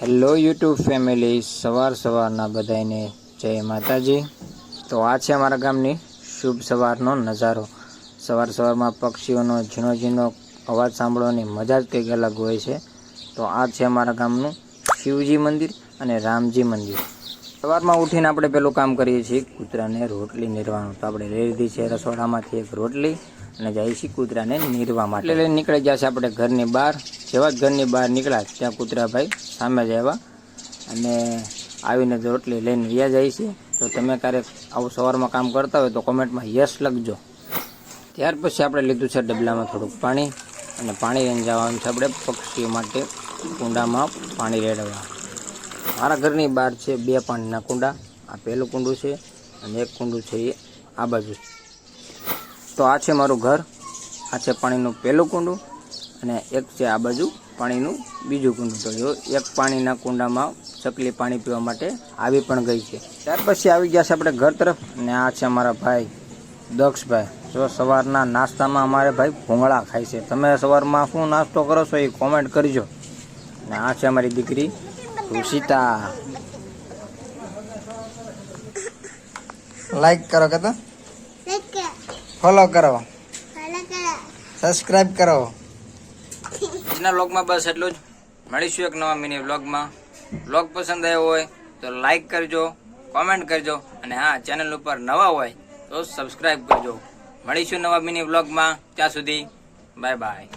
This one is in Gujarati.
હેલો યુટ્યુબ ફેમિલી સવાર સવારના બધાને જય માતાજી. તો આ છે અમારા ગામની શુભ સવારનો નજારો. સવાર સવારમાં પક્ષીઓનો ઝીણો ઝીણો અવાજ સાંભળવાની મજા જ કંઈક અલગ હોય છે. તો આ છે અમારા ગામનું શિવજી મંદિર અને રામજી મંદિર. સવારમાં ઉઠીને આપણે પેલું કામ કરીએ છીએ, કૂતરાને રોટલી નીરવાનું. તો આપણે લઈ લીધી છે રસોડામાંથી એક રોટલી અને જઈએ છીએ કૂતરાને નીરવા માટે. લઈને નીકળી જશે આપણે ઘરની બહાર. જેવા ઘરની બહાર નીકળ્યા ત્યાં કૂતરાભાઈ સામે જ આવ્યા અને આવીને જો રોટલી લઈને રહ્યા જાય છે. તો તમે ક્યારેક આવું સવારમાં કામ કરતા હોય તો કોમેન્ટમાં યસ લખજો. ત્યાર પછી આપણે લીધું છે ડબલામાં થોડુંક પાણી અને પાણી લઈને જવાનું છે આપણે પક્ષીઓ માટે કુંડામાં પાણી રેડવા. મારા ઘરની બહાર છે બે પાણીના કુંડા. આ પહેલું કુંડું છે અને એક કુંડું છે એ આ બાજુ. તો આ છે મારું ઘર. આ છે પાણીનું પહેલું કુંડું. અને એક છે આ બાજુ પાણીનું બીજું કુંડું. તો જો એક પાણીના કુંડામાં ચકલી પાણી પીવા માટે આવી પણ ગઈ છે. ત્યાર પછી આવી ગયા છે આપણે ઘર તરફ. અને આ છે અમારા ભાઈ દક્ષભાઈ. જો સવારના નાસ્તામાં અમારે ભાઈ ભૂંગળા ખાય છે. તમે સવારમાં શું નાસ્તો કરો છો એ કોમેન્ટ કરજો. અને આ છે અમારી દીકરી ઋષિતા. લાઈક કરો કે તો? ફોલો કરો. સબસ્ક્રાઈબ કરો. આજના વ્લોગમાં બસ એટલું જ. મળીશું એક નવા મિની વ્લોગમાં વ્લોગ પસંદ આવ્યો હોય તો લાઇક કરજો કોમેન્ટ કરજો અને હા ચેનલ ઉપર નવા હોય તો સબસ્ક્રાઈબ કરજો. મળીશું નવા મિની વ્લોગમાં ત્યાં સુધી બાય બાય